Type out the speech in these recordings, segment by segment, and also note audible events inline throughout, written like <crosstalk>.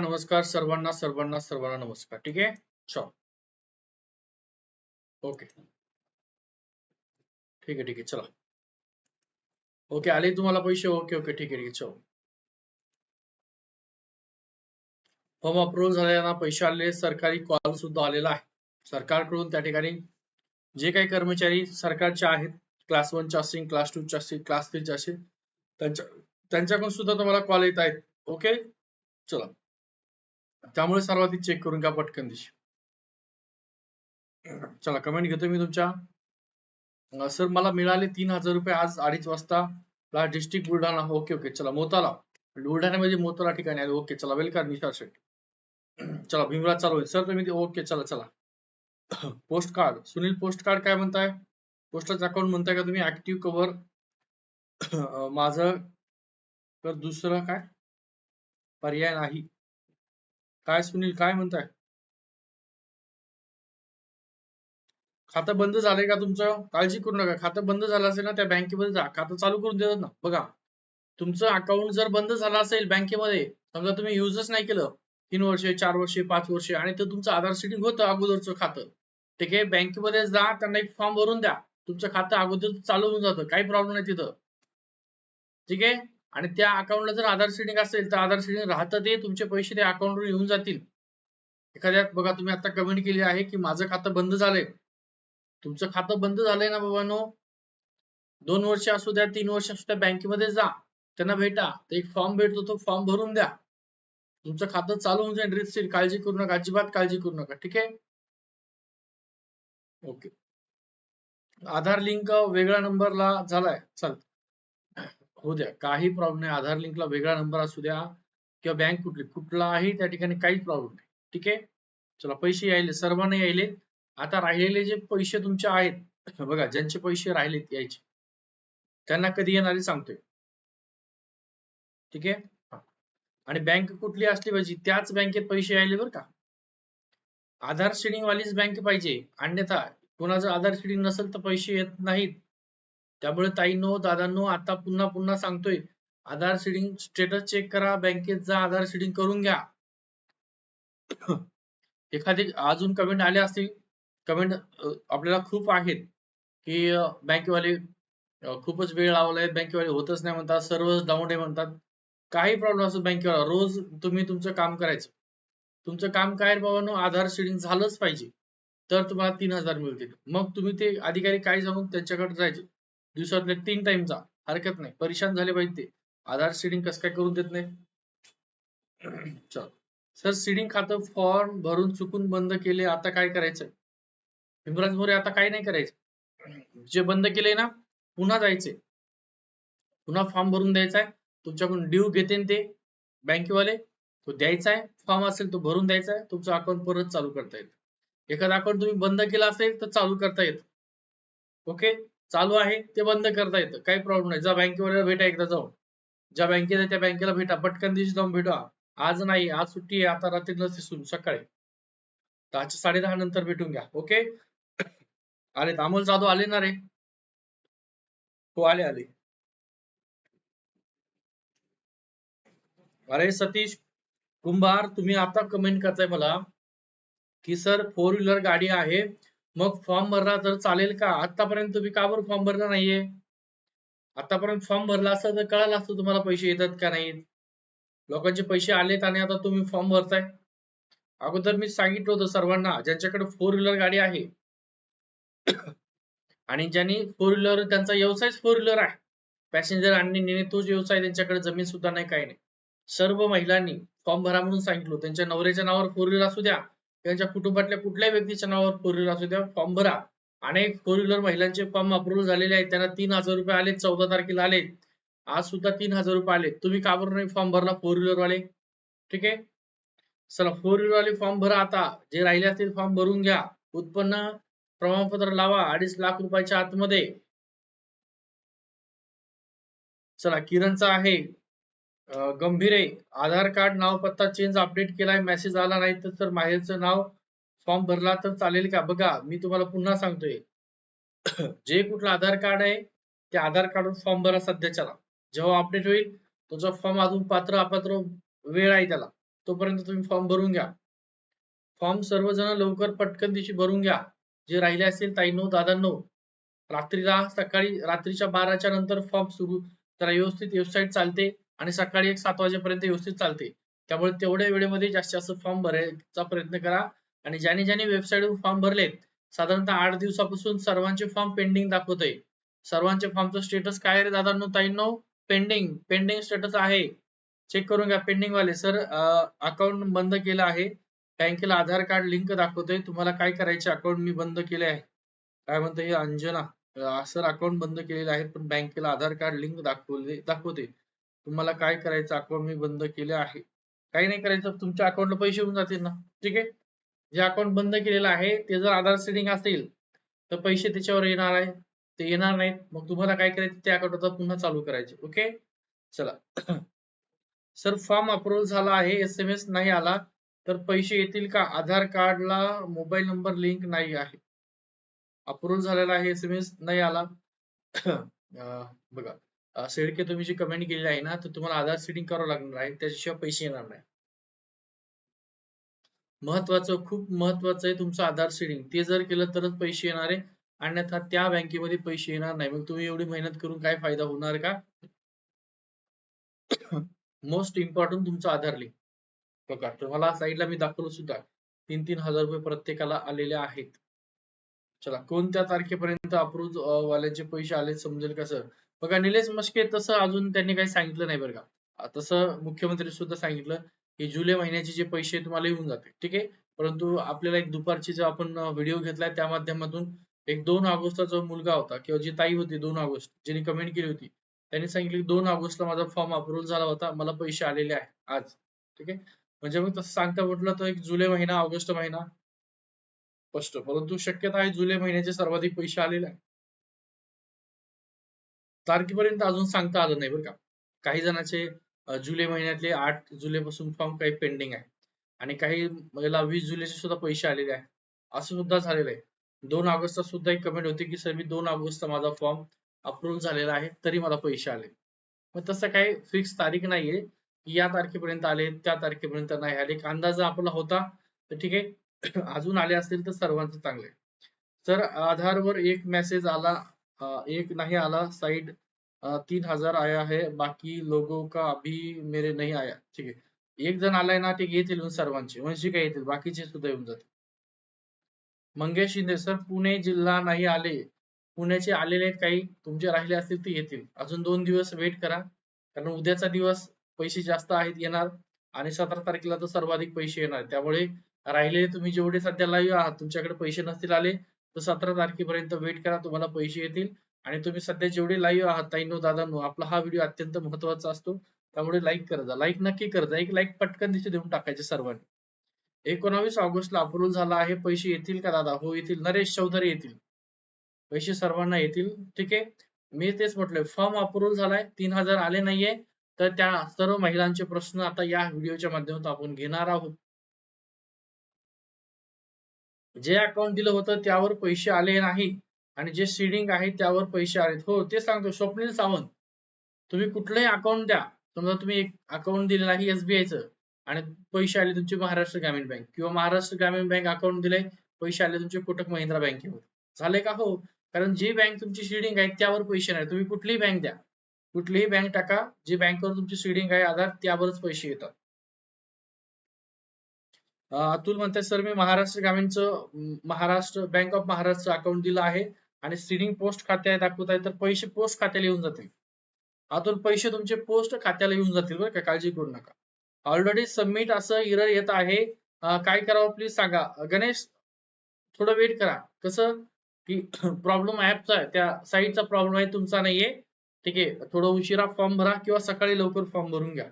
नमस्कार सर्वांना सर्वांना सर्वांना नमस्कार. ठीक आहे? चल. ओके ठीक आहे ठीक आहे. चला. ओके आले तुम्हाला पैसे? ओके ओके ठीक आहे ठीक आहे. चल. फॉर्म अप्रूव्ह झालेला पैसे आलेले सरकारी कॉल सुद्धा आलेला आहे. सरकारकडून त्या ठिकाणी जे काही कर्मचारी सरकारचे आहेत क्लास वनचे असतील क्लास टूचे असतील क्लास थ्रीचे असतील त्यांच्या त्यांच्याकडून सुद्धा तुम्हाला कॉल येत आहेत. ओके चला. त्यामुळे सर्वाधिक चेक करून घ्या पटकन दिशी. चला कमेंट घेतो मी तुमच्या. सर मला मिळाले तीन हजार रुपये आज अडीच वाजता. डिस्ट्रिक्ट बुलढाणा. ओके ओके चला मोताला. बुलढाण्यामध्ये म्हणजे मोताला ठिकाणी आले ओके चला वेलकम निशा शेट्टी. चला भीमराज चालू आहे सर तुम्ही ओके चला चला. Post card Sunil post card काय म्हणताय? पोस्टाचं अकाउंट म्हणताय का तुम्ही? ऍक्टिव्ह कव्हर माझं. तर दुसरं काय? पर्याय नाही. काय सुनील काय म्हणताय? खातं बंद झालंय का तुमचं? काळजी करू नका. खातं बंद झालं असेल ना त्या बँकेमध्ये जा. खातं चालू करून देतात ना. बघा तुमचं अकाउंट जर बंद झालं असेल बँकेमध्ये समजा तुम्ही युजच नाही केलं तीन वर्षे चार वर्षे पाच वर्षे आणि ते तुमचं आधार सेटिंग होतं अगोदरचं खातं. ठीक आहे? बँकेमध्ये जा त्यांना एक फॉर्म भरून द्या. तुमचं खातं अगोदर चालू होऊन जातं. काही प्रॉब्लेम नाही तिथं. ठीक आहे? आणि त्या अकाउंटला जर आधार सेटिंग असेल तर आधार सेटिंग राहतं ते तुमचे पैसे त्या अकाउंटवर येऊन जातील. एखाद्यात बघा तुम्ही आता कमेंट केली आहे की माझं खातं बंद झालंय. तुमचं खातं बंद झालंय ना बाबांनो? दोन वर्ष असू द्या तीन वर्ष असू द्या बँकेमध्ये जा त्यांना भेटा एक फॉर्म भेटतो तो फॉर्म भरून द्या. तुमचं खातं चालू होऊन जाईल रितशीर काळजी करू नका अजिबात काळजी करू नका ठीक आहे? ओके. आधार लिंक वेगळ्या नंबरला झालाय चल हो द्या. काही प्रॉब्लेम नाही. आधार लिंकला वेगळा नंबर असू द्या किंवा बँक कुठली कुठलाही त्या ठिकाणी काहीच प्रॉब्लेम नाही. ठीक आहे? चला पैसे यायले. सर्वांना यायले. आता राहिलेले जे पैसे तुमचे आहेत <coughs> बघा ज्यांचे पैसे राहिलेत यायचे त्यांना कधी येणारे सांगतोय. ठीक आहे? आणि बँक कुठली असली पाहिजे त्याच बँकेत पैसे यायले बरं का. आधार शेडिंग वालीच बँक पाहिजे. अन्यथा कोणाचं आधार शेडिंग नसेल तर पैसे येत नाहीत. त्यामुळे ताईंनो दादांनो आता पुन्हा पुन्हा सांगतोय आधार सीडिंग स्टेटस चेक करा बँकेत जा आधार सीडिंग करून घ्या. <coughs> एखादी अजून कमेंट आले असतील कमेंट आपल्याला खूप आहेत की बँकेवाले खूपच वेळ लावलाय बँकेवाले होतच नाही म्हणतात सर्व डाऊन आहे म्हणतात. काही प्रॉब्लेम असतो बँकेवाला रोज तुम्ही तुमचं काम करायचं. तुमचं काम काय बाबांनो आधार सीडिंग झालंच पाहिजे. तर तुम्हाला तीन हजार मिळतील. मग तुम्ही ते अधिकारी काय जाऊन त्यांच्याकडे जायचे? दिवसातले तीन टाइम जा हरकत नाही. परेशान झाले पाहिजे ते. आधार सीडिंग कसं काय करून देत नाही? <clears throat> चल. सर सीडिंग खातं फॉर्म भरून चुकून बंद केले आता काय करायचं भीमराज मोरे आता काय नाही करायचं? जे बंद केले ना पुन्हा जायचे पुन्हा फॉर्म भरून द्यायचा आहे तुमच्याकडून ड्यू घेते ते. बँकेवाले तो द्यायचा आहे फॉर्म असेल तो भरून द्यायचा आहे तुमचं अकाउंट परत चालू करता येत. एखादा अकाउंट तुम्ही बंद केलं असेल तर चालू करता येत. ओके चालू आहे ते बंद करता येतं. काही प्रॉब्लेम नाही. जा बँकेवाल्याला भेटा एकदा जाऊन. ज्या बँकेत आहे त्या बँकेला भेटा. पटकन दिवशी जाऊन भेटा. आज नाही आज सुट्टी आहे. आता रात्री नसते सकाळी. दहाच्या साडे दहा नंतर भेटून घ्या. ओके अरे अमोल जाधव आले ना रे? हो आले आले. अरे सतीश कुंभार तुम्ही आता कमेंट करताय मला की सर फोर व्हीलर गाडी आहे. मग फॉर्म भरला तर चालेल का? आतापर्यंत तुम्ही का बरं फॉर्म भरला नाहीये? आतापर्यंत फॉर्म भरला असता तर कळालं असतं तुम्हाला पैसे येतात का नाहीत. लोकांचे पैसे आलेत आणि आता तुम्ही फॉर्म भरताय. अगोदर मी सांगितलं होतं सर्वांना ज्यांच्याकडे फोर व्हीलर गाडी आहे. <coughs> आणि ज्यांनी फोर व्हीलर त्यांचा व्यवसायच फोर व्हीलर आहे. पॅसेंजर आणि नेणे तोच व्यवसाय त्यांच्याकडे जमीन सुद्धा नाही काही नाही. सर्व महिलांनी फॉर्म भरा म्हणून सांगितलं त्यांच्या नवऱ्याच्या नावावर फोर व्हीलर असू द्या त्यांच्या कुटुंबातल्या कुठल्याही व्यक्तीच्या नावावर फोर व्हीलर असू द्या फॉर्म भरा. अनेक फोर व्हीलर महिलांचे फॉर्म अप्रुव्ह झालेले आहेत. त्यांना तीन हजार रुपये आले चौदा तारखेला आले. आज सुद्धा तीन हजार रुपये आले. तुम्ही का बरं नाही फॉर्म भरला फोर व्हीलर वाले? ठीक आहे? चला फोर व्हीलर वाले फॉर्म भरा आता. जे राहिले असतील फॉर्म भरून घ्या. उत्पन्न प्रमाणपत्र लावा. अडीच लाख रुपयाच्या आतमध्ये. चला किरणचा आहे. गंभीरे आधार कार्ड नाव पत्ता चेंज अपडेट केलाय मेसेज आला नाही तर माहेरचं नाव फॉर्म भरला तर चालेल का? बघा मी तुम्हाला पुन्हा सांगतोय. <coughs> जे कुठलं आधार कार्ड आहे त्या आधार कार्ड फॉर्म भरा सध्याच्याला जेव्हा अपडेट होईल तुझा फॉर्म अजून पात्र अपात्र वेळ आहे त्याला. तोपर्यंत तुम्ही फॉर्म भरून घ्या. फॉर्म सर्वजण लवकर पटकन दिवशी भरून घ्या. जे राहिले असेल ताईनो दादांनो रात्रीला सकाळी रात्रीच्या बाराच्या नंतर फॉर्म सुरू. जरा व्यवस्थित वेबसाईट चालते. आणि सकाळी एक सात वाजेपर्यंत व्यवस्थित चालते. त्यामुळे तेवढ्या वेळेमध्ये जास्तीत जास्त फॉर्म भरायचा प्रयत्न करा. आणि ज्याने ज्याने वेबसाईटवर फॉर्म भरलेत साधारणतः आठ दिवसापासून सर्वांचे फॉर्म पेंडिंग दाखवतोय. सर्वांचे फॉर्मचं स्टेटस काय रे दादांनो ताईंनो? पेंडिंग पेंडिंग स्टेटस आहे. चेक करून घ्या पेंडिंग वाले सर अकाउंट बंद केलं आहे. बँकेला आधार कार्ड लिंक दाखवतोय. तुम्हाला काय करायचे? अकाउंट मी बंद केले आहे काय म्हणतो हे अंजना? सर अकाउंट बंद केलेले आहे पण बँकेला आधार कार्ड लिंक दाखवले दाखवते तुम्हाला काय करायचं? अकाउंट मी बंद केले आहे. काही नाही करायचं तुमच्या अकाउंटला पैसे होऊन जातील ना. ठीक आहे? जे अकाउंट बंद केलेलं आहे ते जर आधार सेटिंग असेल तर पैसे त्याच्यावर येणार आहे. ते येणार नाहीत. मग तुम्हाला काय करायचं? त्या अकाउंट आता पुन्हा चालू करायचे. ओके? चला. <clears throat> सर फॉर्म अप्रुव्ह झाला आहे. एस एम एस नाही आला. तर पैसे येतील का? आधार कार्डला मोबाईल नंबर लिंक नाही आहे. अप्रुव्ह झालेला आहे. एस एम एस नाही आला. <clears throat> बघा. शेडके तुम्ही जी कमेंट केलेली आहे ना तर तुम्हाला आधार सेडिंग करावं लागणार आहे त्याच्याशिवाय पैसे येणार नाही. महत्वाचं खूप महत्वाचं आहे तुमचं आधार सेडिंग ते जर केलं तरच पैसे येणार आहे अन्यथा त्या बँकेमध्ये पैसे येणार नाही. मग तुम्ही एवढी मेहनत करून काय फायदा होणार का? मोस्ट इम्पॉर्टंट तुमचं आधार लिंक बघा तुम्हाला साईडला मी दाखवलं सुद्धा तीन तीन हजार रुपये प्रत्येकाला आलेले आहेत. चला कोणत्या तारखेपर्यंत अप्रूव्ह वाल्यांचे पैसे आले समजेल का सर बघा निलेश मस्के तसं अजून त्यांनी काही सांगितलं नाही बरं का. तसं मुख्यमंत्री सुद्धा सांगितलं की जुलै महिन्याचे जे पैसे तुम्हाला येऊन जाते ठीक आहे? परंतु आपल्याला एक दुपारची जो आपण व्हिडिओ घेतलाय त्या माध्यमातून एक दोन ऑगस्टचा जो मुलगा होता किंवा जी ताई होती दोन ऑगस्ट जिने कमेंट केली होती त्यांनी सांगितलं की दोन ऑगस्टला माझा फॉर्म अप्रूव्ह झाला होता मला पैसे आलेले आहे आज ठीक आहे? म्हणजे मग तसं सांगता म्हटलं तर एक जुलै महिना ऑगस्ट महिना स्पष्ट. परंतु शक्यता आहे जुलै महिन्याचे सर्वाधिक पैसे आलेले आहे तारखेपर्यंत अजून सांगता आलं नाही बरं का. काही जणांचे जुलै महिन्यातले आठ जुलै पासून फॉर्म काही पेंडिंग आहे. आणि काही मला वीस जुलैचे सुद्धा पैसे आलेले आहे असं सुद्धा झालेलं आहे. दोन ऑगस्टला सुद्धा एक कमेंट होती की सर मी दोन ऑगस्टचा माझा फॉर्म अप्रूव्ह झालेला आहे तरी मला पैसे आले. मग तसं काही फिक्स तारीख नाहीये. या तारखेपर्यंत आले त्या तारखेपर्यंत नाही आले. एक अंदाज आपला होता तर ठीक आहे. <coughs> अजून आले असतील तर सर्वांचं चांगलं आहे सर आधारवर एक मेसेज आला एक नाही आला साइड तीन हजार आया है बाकी लोगों का अभी मेरे नहीं आया. ठीक आहे. एक जण आलाय ना ते येतील सर्वांचे. म्हणजे काय येतील बाकीचे सुद्धा येऊन जातील. मंगेश शिंदे सर पुणे जिल्हा नाही आले. पुण्याचे आलेले आहेत काही तुमचे राहिले असतील ते येतील. अजून दोन दिवस वेट करा. कारण उद्याचा दिवस पैसे जास्त आहेत येणार आणि सतरा तारखेला तर सर्वाधिक पैसे येणार. त्यामुळे राहिलेले तुम्ही जेवढे सध्या लाईव्ह आहात तुमच्याकडे पैसे नसतील आले तर सतरा तारखेपर्यंत वेट करा तुम्हाला पैसे येतील. आणि तुम्ही सध्या जेवढे लाईव्ह आहात ताईनो दादांनो आपला हा व्हिडिओ अत्यंत महत्त्वाचा असतो. त्यामुळे लाईक करत जा. लाईक नक्की करत जा. एक लाईक पटकन तिथे देऊन टाकायचे सर्वांनी. एकोणावीस ऑगस्टला अप्रुव्हल झाला आहे. पैसे येतील का दादा? हो येतील. नरेश चौधरी येतील. पैसे सर्वांना येतील. ठीक आहे? मी तेच म्हटलंय फॉर्म अप्रुव्ह झालाय. तीन हजार आले नाहीये. तर त्या सर्व महिलांचे प्रश्न आता या व्हिडिओच्या माध्यमातून आपण घेणार आहोत. जे अकाउंट दिलं होतं त्यावर पैसे आले नाही आणि जे सीडिंग आहे त्यावर पैसे आले हो ते सांगतो. स्वप्नील सावंत तुम्ही कुठलंही अकाउंट द्या. समजा तुम्ही एक अकाउंट दिलेलं आहे एसबीआयचं आणि पैसे आले तुमचे महाराष्ट्र ग्रामीण बँक किंवा महाराष्ट्र ग्रामीण बँक अकाउंट दिले पैसे आले तुमचे कोटक महिंद्रा बँकेवर. झाले का? हो. कारण जी बँक तुमची सीडिंग आहे त्यावर पैसे नाही. तुम्ही कुठलीही बँक द्या. कुठलीही बँक टाका. जी बँकवर तुमची सीडिंग आहे आधार त्यावरच पैसे येतात. अतुल म्हणतात सर मी Maharashtra ग्रामीणचं Maharashtra bank of Maharashtra account दिलं आहे आणि सीडिंग पोस्ट खात्या दाखवत आहे तर पैसे पोस्ट खात्याला येऊन जातील. अतुल पैसे तुमचे पोस्ट खात्याला येऊन जातील बरं का काळजी करू नका. ऑलरेडी सबमिट असं इरर येत आहे. काय करावं प्लीज सांगा. गणेश थोडं वेट करा. कसं की प्रॉब्लेम ऍपचा आहे त्या साईटचा प्रॉब्लेम आहे तुमचा नाहीये. ठीक आहे थोडं उशिरा फॉर्म भरा किंवा सकाळी लवकर फॉर्म भरून घ्या.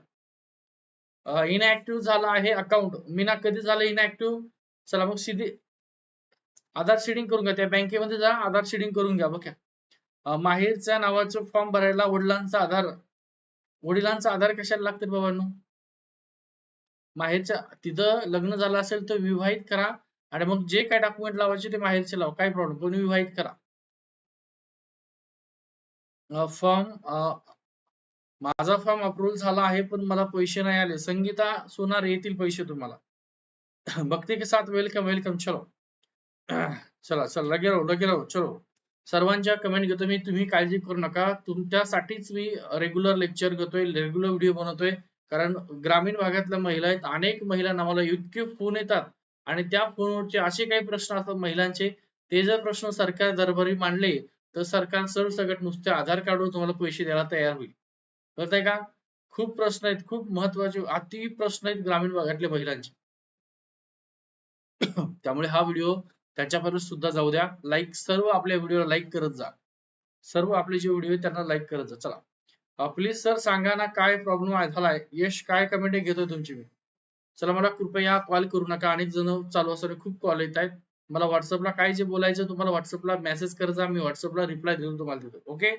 इनऍक्टिव्ह झाला आहे अकाउंट मीना कधी झालं इनऍक्टिव्ह चला मग सीधी आधार शेडिंग करून घ्या त्या बँकेमध्ये जा आधार शेडिंग करून घ्या बघा. माहेरच्या नावाचं फॉर्म भरायला वडिलांचा आधार. वडिलांचा आधार कशाला लागतं बाबांनो? माहेरच्या तिथं लग्न झालं असेल तर विवाहित करा. आणि मग जे काय डॉक्युमेंट लावायचे ते माहेरचे लावा. काय प्रॉब्लेम पण विवाहित करा. फॉर्म माझा फॉर्म अप्रूव्ह झाला आहे पण मला पैसे नाही आले. संगीता सोनार येतील पैसे तुम्हाला. भक्ती के साथ वेलकम वेलकम चलो. <clears throat> चला चला लगे राहू लगे राहू. चलो. सर्वांच्या कमेंट घेतो मी. तुम्ही काळजी करू नका. तुमच्यासाठीच मी रेग्युलर लेक्चर घेतोय रेग्युलर व्हिडिओ बनवतोय. कारण ग्रामीण भागातल्या महिला आहेत. अनेक महिलांना मला इतके फोन येतात. आणि त्या फोनवरचे असे काही प्रश्न असतात महिलांचे. ते जर प्रश्न सरकार दरबारी मांडले तर सरकार सरसकट नुसते आधार कार्डवर तुम्हाला पैसे द्यायला तयार होईल. कळतंय का? खूप प्रश्न आहेत खूप महत्त्वाचे अति प्रश्न आहेत ग्रामीण भागातल्या महिलांचे. <coughs> त्यामुळे हा व्हिडिओ त्याच्यापर्यंत सुद्धा जाऊ द्या. लाईक सर्व आपल्या व्हिडिओला लाईक करत जा. सर्व आपले जे व्हिडिओ आहेत त्यांना लाईक करत जा. चला. प्लीज सर सांगा ना काय प्रॉब्लेम झालाय? यश काय कमेंट घेतोय तुमची मी? चला मला कृपया कॉल करू नका. अनेक जण चालू असताना खूप कॉल येत आहेत. मला व्हॉट्सअपला काय जे बोलायचं तुम्हाला व्हॉट्सअपला मेसेज करत जा. मी व्हॉट्सअपला रिप्लाय देऊन तुम्हाला देतो. ओके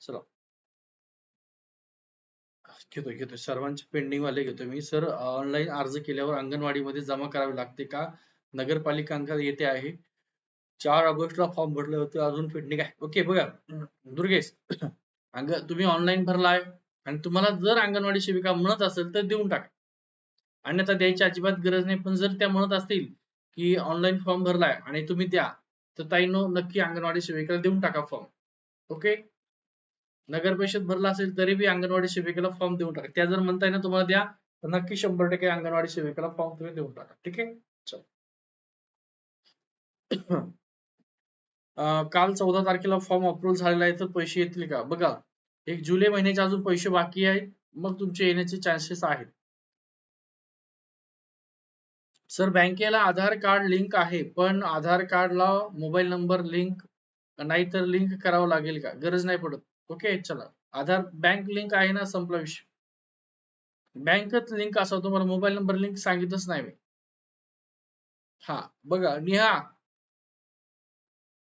चला. घेतो घेतो. सर्वांचे पेंडिंग वाले घेतो मी. सर ऑनलाईन अर्ज केल्यावर अंगणवाडीमध्ये जमा करावे लागते का? नगरपालिका अंकात येते आहे. चार ऑगस्टला फॉर्म भरले होते अजून पेंडिंग आहे. ओके बघा. दुर्गेश अंग तुम्ही ऑनलाईन भरलाय आणि तुम्हाला जर अंगणवाडी सेविका म्हणत असेल तर देऊन टाका. अन्यथा द्यायची अजिबात गरज नाही. पण जर त्या म्हणत असतील की ऑनलाईन फॉर्म भरलाय आणि तुम्ही द्या तर ताईनो नक्की अंगणवाडी सेविकेला देऊन टाका फॉर्म ओके नगर परिषद भरला असेल तरी बी अंगणवाडी सेविकेला फॉर्म देऊन टाका. त्या जर म्हणताय ना तुम्हाला द्या तर नक्की शंभर टक्के अंगणवाडी सेविकेला फॉर्म तुम्ही देऊन टाका. ठीक आहे? चल. <clears throat> काल चौदा तारखेला फॉर्म अप्रूव्ह झालेला आहे तर पैसे येतील का? बघा एक जुलै महिन्याचे अजून पैसे बाकी आहेत मग तुमचे येण्याचे चान्सेस आहेत. सर बँकेला आधार कार्ड लिंक आहे पण आधार कार्डला मोबाईल नंबर लिंक नाही तर लिंक करावं लागेल का? गरज नाही पडत. ओके चला. आधार बँक लिंक आहे ना संपला विषय. बँकच लिंक असा तुम्हाला मोबाईल नंबर लिंक सांगितच नाही मी. हा बघा निहा.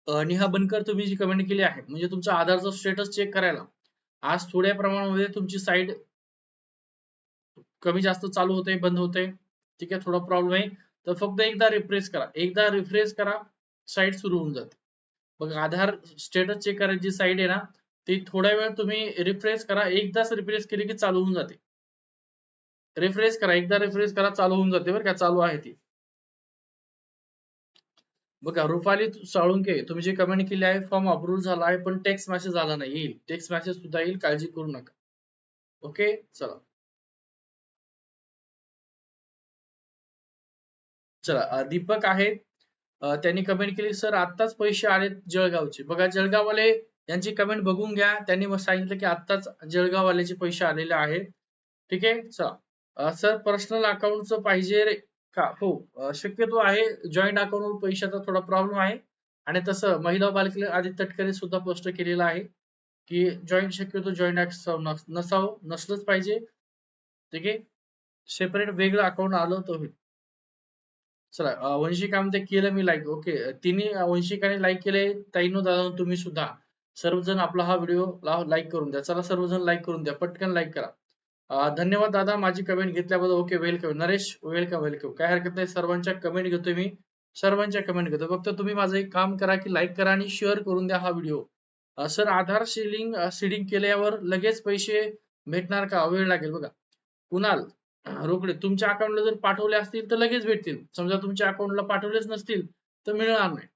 निहा बनकर तुम्ही जी कमेंट केली आहे म्हणजे तुमचा आधारचा स्टेटस चेक करायला. आज थोड्या प्रमाणामध्ये तुमची साईट कमी जास्त चालू होते बंद होते. ठीक आहे थोडा प्रॉब्लेम आहे. तर फक्त एकदा रिफ्रेश करा. एकदा रिफ्रेश करा साईट सुरू होऊन जाते. बघा आधार स्टेटस चेक करायची साईड साईट आहे ना ती थोड्या वेळ तुम्ही रिफ्रेश करा. एकदाच रिफ्रेश केली की चालू होऊन जाते. रिफ्रेश करा. एकदा रिफ्रेश करा चालू होऊन जाते बरं का. चालू आहे ती. बघा रुपाली साळुंके तुम्ही जी कमेंट केली आहे फॉर्म अप्रूव्ह झाला आहे पण टेक्स्ट मेसेज आला नाही. येईल. टेक्स्ट मेसेज सुद्धा येईल. काळजी करू नका. ओके चला. चला. दीपक आहेत. त्यांनी कमेंट केली सर आत्ताच पैसे आलेत जळगावचे. बघा जळगाववाले यांची कमेंट बघून घ्या. त्यांनी सांगितलं की आत्ताच जळगाववाल्याचे पैसे आलेले आहेत. ठीक आहे? चला. सर पर्सनल अकाउंटचं पाहिजे रे का? हो शक्यतो आहे. जॉईंट अकाउंटवर पैशाचा थोडा प्रॉब्लेम आहे. आणि तसं महिला बालकले आदित्य तटकरे सुद्धा पोस्ट केलेलं आहे की जॉईंट शक्यतो जॉईंट नसावं नसलंच पाहिजे. ठीक आहे? सेपरेट वेगळं अकाउंट आलं तर होईल. चला वंशिका म्हणते केलं मी लाईक ओके तिन्ही वंशिकाने लाईक केले ताईनो दादा तुम्ही सुद्धा. सर्वजण आपला हा व्हिडिओ लाईक करून द्या. चला सर्वजण लाईक करून द्या. पटकन लाईक करा. धन्यवाद दादा. माझी कमेंट घेतल्याबद्दल okay welcome Naresh welcome welcome काय हरकत नाही. सर्वांच्या कमेंट घेतोय मी. सर्वांच्या कमेंट घेतो फक्त तुम्ही माझं एक काम करा की लाईक करा आणि शेअर करून द्या हा video sir Aadhaar ceiling seeding केल्यावर लगेच पैसे भेटणार का? वेळ लागेल बघा. कुणाल रोकडे तुमच्या अकाउंटला जर पाठवले असतील तर लगेच भेटतील. समजा तुमच्या अकाउंटला पाठवलेच नसतील तर मिळणार नाही.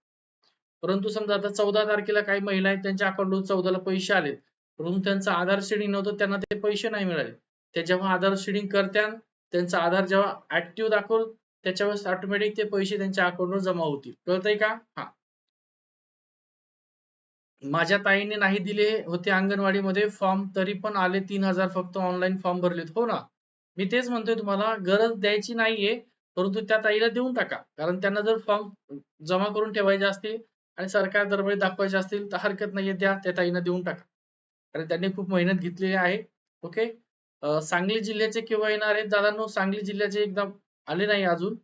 परंतु समजा आता चौदा तारखेला काही महिला आहेत त्यांच्या अकाउंटवर चौदाला पैसे आलेत. परंतु त्यांचं आधार शेडिंग नव्हतं त्यांना ते पैसे नाही मिळाले. ते जेव्हा आधार शेडिंग करत्या त्यांचा आधार जेव्हा ऍक्टिव्ह दाखवल त्याच्यावेळेस ऑटोमॅटिक ते पैसे त्यांच्या अकाउंटवर जमा होतील. कळतंय का? हा. माझ्या ताईने नाही दिले होते अंगणवाडीमध्ये फॉर्म तरी पण आले तीन हजार फक्त ऑनलाईन फॉर्म भरलेत. हो ना? मी तेच म्हणतोय तुम्हाला गरज द्यायची नाहीये परंतु त्या ताईला देऊन टाका. कारण त्यांना जर फॉर्म जमा करून ठेवायचे असतील आणि सरकार दरवेळी दाखवायचे असतील तर हरकत नाहीये द्या त्या ताईंना देऊन टाका. कारण त्यांनी खूप मेहनत घेतलेली आहे ओके सांगली जिल्ह्याचे केव्हा येणार आहेत? दादांनो सांगली जिल्ह्याचे एकदम आले नाही अजून.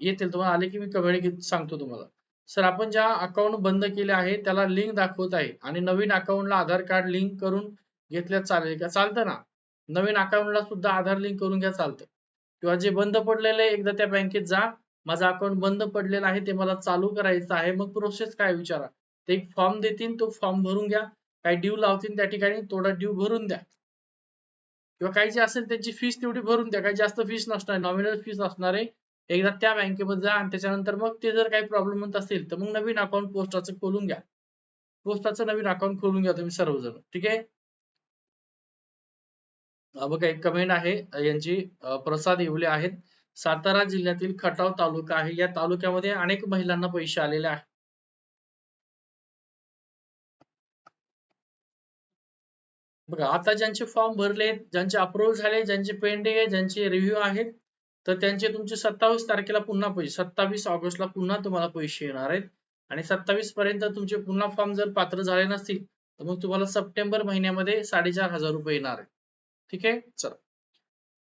येतील तुम्हाला आले की मी कमेंट सांगतो तुम्हाला. सर आपण ज्या अकाउंट बंद केले आहे त्याला लिंक दाखवत आहे. आणि नवीन अकाउंटला आधार कार्ड लिंक करून घेतल्या चालेल का? चालतं ना? नवीन अकाउंटला सुद्धा आधार लिंक करून घ्या चालतं. किंवा जे बंद पडलेलं आहे एकदा त्या बँकेत जा. माझा अकाउंट बंद पडलेलं आहे ते मला चालू करायचं आहे मग प्रोसेस काय विचारा. ते एक फॉर्म देतील तो फॉर्म भरून घ्या. काही ड्यू लावतील त्या ठिकाणी थोडा ड्यू भरून द्या. किंवा काही जे असेल त्यांची फीस तेवढी भरून द्या. काही जास्त फीस नसणार नॉमिनल फीस असणार आहे. एकदा त्या बँकेमध्ये जा आणि त्याच्यानंतर मग ते जर काही प्रॉब्लेम होत असेल तर मग नवीन अकाउंट पोस्टाचं खोलून घ्या. पोस्टाचं नवीन अकाउंट खोलून घ्या तुम्ही सर्वजण. ठीक आहे? बघा एक कमेंट आहे. यांची प्रसाद येवले आहेत. सातारा जिल्ह्यातील खटाव तालुका आहे. या तालुक्यामध्ये अनेक महिलांना पैसे आलेले आहेत. बघा आता ज्यांचे फॉर्म भरले ज्यांचे अप्रूव्हल झाले ज्यांचे पेंडिंग आहे ज्यांचे रिव्ह्यू आहेत तर त्यांचे तुमचे सत्तावीस तारखेला पुन्हा पैसे सत्तावीस ऑगस्टला पुन्हा तुम्हाला पैसे येणार आहेत. आणि सत्तावीस पर्यंत तुमचे पुन्हा फॉर्म जर पात्र झाले नसतील तर मग तुम्हाला सप्टेंबर महिन्यामध्ये साडेचार हजार रुपये येणार आहेत. ठीक आहे? चला.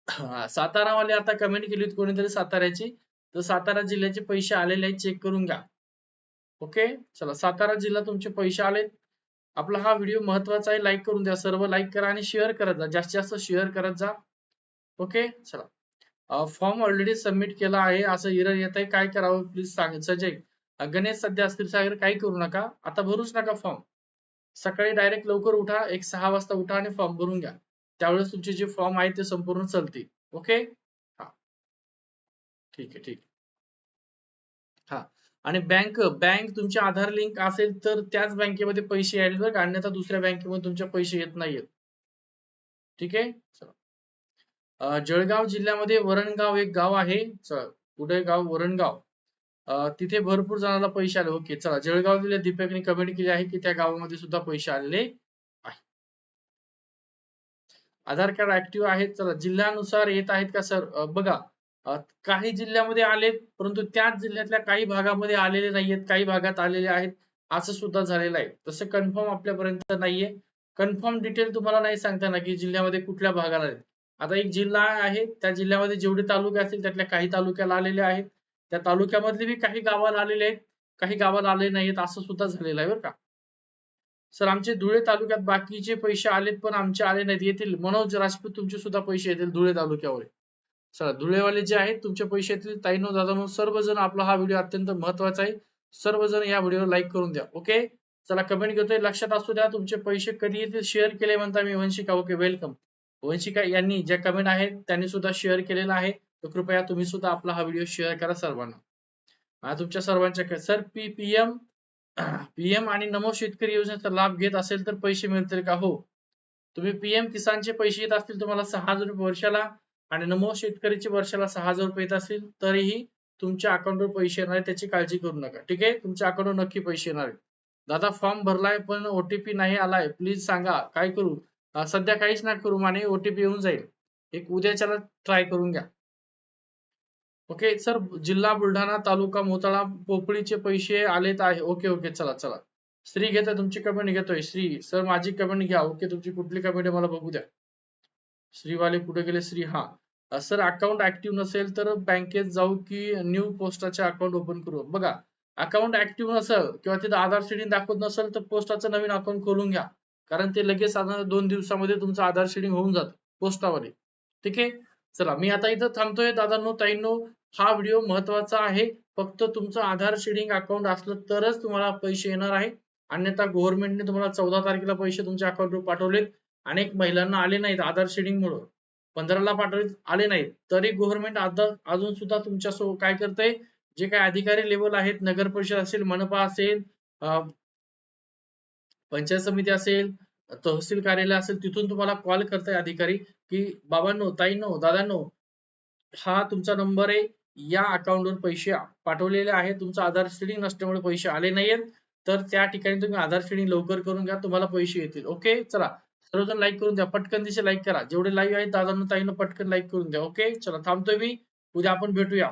सातारावाले आता कमेंट केली होती कोणीतरी साताऱ्याची. तर सातारा जिल्ह्याचे पैसे आलेले आहेत चेक करून घ्या. ओके चला सातारा जिल्हा तुमचे पैसे आलेत. आपला हा व्हिडिओ महत्त्वाचा आहे लाईक करून द्या. सर्व लाईक करा आणि शेअर करत जा. जास्तीत जास्त शेअर करत जा. ओके चला. फॉर्म ऑलरेडी सबमिट केला आहे. असं इरर येत आहे काय करावं? प्लीज सांग. सजय गणेश सध्या असतील सागर काही करू नका. आता भरूच नका फॉर्म सकाळी डायरेक्ट लवकर उठा. एक सहा वाजता उठा आणि फॉर्म भरून घ्या. त्यावेळेस तुमचे जे फॉर्म आहेत ते संपूर्ण चालतील ओके हा. ठीक आहे ठीक हा. आणि बँक बँक तुमचे आधार लिंक असेल तर त्याच बँकेमध्ये पैसे यायला बरं का? अन्यथा दुसऱ्या बँकेमध्ये तुमचे पैसे येत नाहीयेत. ठीक आहे? चला. जळगाव जिल्ह्यामध्ये वरणगाव एक गाव आहे. चला. कुठे गाव वरणगाव. तिथे भरपूर जणांना पैसे आले. ओके चला. जळगाव जिल्ह्यात दीपकने कमेंट केली आहे की त्या गावामध्ये सुद्धा पैसे आलेले आधार कार्ड ऍक्टिव्ह आहेत चला जिल्ह्यानुसार येत आहेत का सर बघा काही जिल्ह्यामध्ये आलेत परंतु त्याच जिल्ह्यातल्या काही भागामध्ये आलेले नाहीयेत काही भागात आलेले आहेत असं सुद्धा झालेलं आहे. तसं कन्फर्म आपल्यापर्यंत नाहीये. कन्फर्म डिटेल तुम्हाला नाही सांगता ना की जिल्ह्यामध्ये कुठल्या भागाला आहेत. आता एक जिल्हा आहे त्या जिल्ह्यामध्ये जेवढे तालुके असतील त्यातल्या काही तालुक्याला आलेले आहेत. त्या तालुक्यामधले बी काही गावाला आलेले आहेत काही गावाला आले नाहीत असं सुद्धा झालेलं आहे बरं का. सर आमचे धुळे तालुक्यात बाकीचे पैसे आलेत पण आमचे आले नाहीत. येतील मनोज राजपूत तुमचे सुद्धा पैसे येतील धुळे तालुक्यावर. चला धुळेवाले जे आहेत तुमचे पैसे येतील. ताईनो दादानो सर्वजण आपला हा व्हिडिओ अत्यंत महत्त्वाचा आहे. सर्वजण या व्हिडिओला लाईक करून द्या ओके? चला कमेंट घेतोय. लक्षात असू द्या तुमचे पैसे कधी येतील? शेअर केले म्हणता मी वंशिका ओके वेलकम वंशिका यांनी ज्या कमेंट आहेत त्यांनी सुद्धा शेअर केलेला आहे. तर कृपया तुम्ही सुद्धा आपला हा व्हिडिओ शेअर करा सर्वांना. तुमच्या सर्वांच्या सर पी पीएम आणि नमो शेतकरी योजनेचा लाभ घेत असेल तर पैसे मिळतील का? हो. तुम्ही पीएम किसानचे पैसे येत असतील तुम्हाला सहा हजार रुपये वर्षाला आणि नमो शेतकरीचे वर्षाला सहा हजार रुपये येत असतील तरीही तुमच्या अकाउंटवर पैसे येणार त्याची काळजी करू नका. ठीक आहे? तुमच्या अकाउंटवर नक्की पैसे येणार दादा फॉर्म भरलाय पण ओटीपी नाही आलाय. प्लीज सांगा काय करू? सध्या काहीच नाही करू माने ओटीपी येऊन जाईल. एक उद्याच्याला ट्राय करून घ्या. ओके सर जिल्हा बुलढाणा तालुका मोताळा पोपळीचे पैसे आलेत आहे. ओके ओके चला चला. श्री घेतोय तुमची कमेंट घेतोय. श्री सर माझी कमेंट घ्या. ओके तुमची कुठली कमेंट आहे मला बघू द्या. श्रीवाले कुठे गेले श्री हा. सर अकाउंट ऍक्टिव्ह नसेल तर बँकेत जाऊ की न्यू पोस्टाचे अकाउंट ओपन करू. बघा अकाउंट ऍक्टिव्ह नसेल किंवा तिथं आधार शेडिंग दाखवत नसेल तर पोस्टाचं नवीन अकाउंट खोलून घ्या. कारण ते लगेच साधारण दोन दिवसामध्ये तुमचं आधार शेडिंग होऊन जातं पोस्टामध्ये ठीक आहे? चला मी आता इथं थांबतोय. दादांनो ताईंनो हा व्हिडिओ महत्त्वाचा आहे. फक्त तुमचं आधार शेडिंग अकाउंट असलं तरच तुम्हाला पैसे येणार आहे अन्यथा गव्हर्नमेंटने तुम्हाला चौदा तारखेला पैसे तुमच्या अकाउंटवर पाठवलेत. अनेक महिलांना आले नाहीत आधार शेडिंग मुळे. पंधराला पाठवले आले नाहीत. तरी गव्हर्नमेंट आता अजून सुद्धा तुमच्या सो काय करते जे काय अधिकारी लेवल आहेत नगर परिषद असेल मनपा असेल पंचायत समिती असेल तहसील कार्यालय असेल तिथून तुम्हाला कॉल करताय अधिकारी. की बाबांनो ताईंनो दादांनो हा तुमचा नंबर आहे. या अकाउंटवर पैसे पाठवलेले आहेत. तुमचं आधार शेडिंग नसल्यामुळे पैसे आले नाहीयेत. तर त्या ठिकाणी तुम्ही आधार शेडिंग लवकर करून घ्या. तुम्हाला पैसे येतील. ओके चला. सर्वजण लाईक करून द्या. पटकन दिसे लाईक करा. जेवढे लाईव्ह आहेत दादांना ताईनं पटकन लाईक करून द्या. ओके चला थांबतोय मी. उद्या आपण भेटूया.